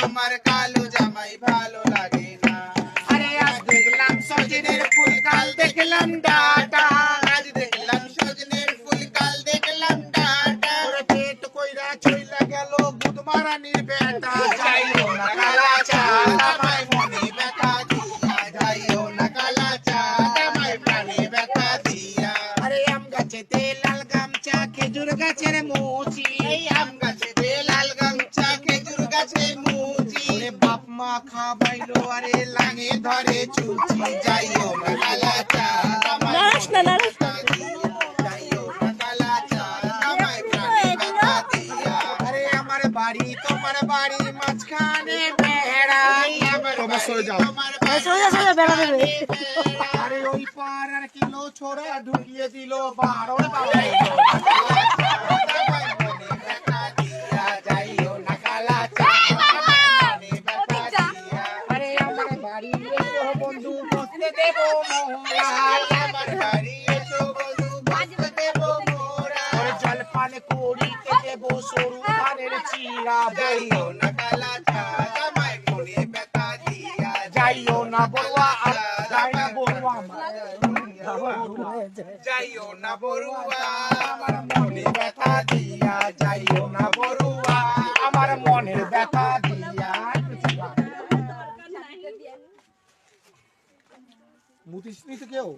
তোমার কালো জামাই ভালো লাগে না। আরে আজ দেখলাম সজনের ফুল কাল দেখলাম ডাটা। আজ দেখলাম সজনের ফুল কাল দেখলাম ডাটা। ওরে পেট কইরা চইলা গেল গুদমারানির বেটা। যাইও না কালা চা আমায় মনে ব্যথা দিয়া। যাইও না কালা চা আমায় প্রাণে ব্যথা দিয়া। আরে আম গাছেতে লাল গামছা খেজুর গাছের মুচি। এই আম খাবাইলো আরে লাঙে ধরে চুচি যাইও নারাস না, নারাস বাড়ি তোমার বাড়ির মাঝখানে বেড়াই আমার সরে যাও। সরে আরে ওই কিলো ছোড়া ঢুকিয়ে দিল বারো বাবা পান করিতে দেব সরু পানের চিরা বইও না কালা জামাই মনে ব্যথা দিয়া যাইও যাইও না বড়ুয়া মুতিস নি তো কেউ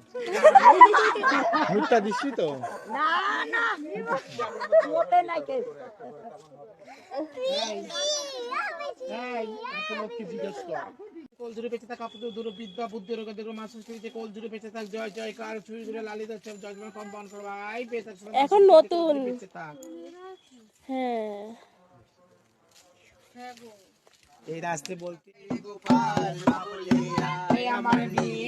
মুখটা দিসনি তো না না মোটে নাই কে লোককে জিজ্ঞেস কর কোল জুড়ে বেঁচে থাক আপাতত দূর বিদ্যা বুদ্ধি রোগ দেখো মাস সংস্কৃতিতে কোল বেঁচে থাক জয় জয় কার ছুরি জুড়ে লালিত সব করবা আই বেঁচে এখন নতুন। বেঁচে থাক। হ্যাঁ। এই রাস্তে বলতে গোপাল আমার নীল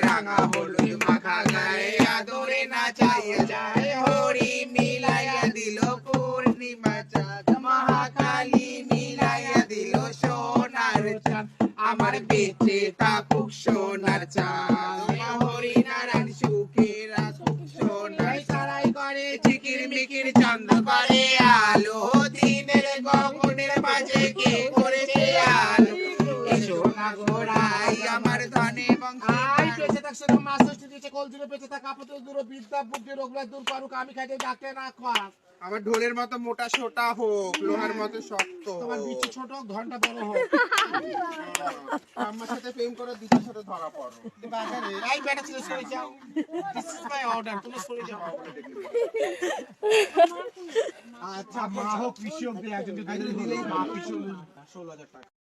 আমার বেঁচে থাকুক সোনার হরি নারায়ণ সোনার সারাই করে মিকির করে, আলো দিনের গগনের মাঝে কে করেছে আলো। এসো না ঘোড়াই আমার ধনে দিয়েছে বেঁচে থাক, আপাতত দূর বিদ্যা বুদ্ধি দূর করুক, আমি খাইতে ডাকে না খাক। আমার ঢোলের মতো মোটা সোটা হোক লোহার মতো শক্ত তোমার বিচি ছোট হোক, ঘণ্টা বড় হোক। আমার সাথে প্রেম করে দিদি সাথে ধরা পড়ো। বাজারে এই বেটা ছিল সরে যাও। দিস ইজ মাই অর্ডার তুমি সরে যাও। আচ্ছা মা হোক কৃষক হোক দেয়া যদি দিলেই মা কৃষক ষোলো হাজার টাকা।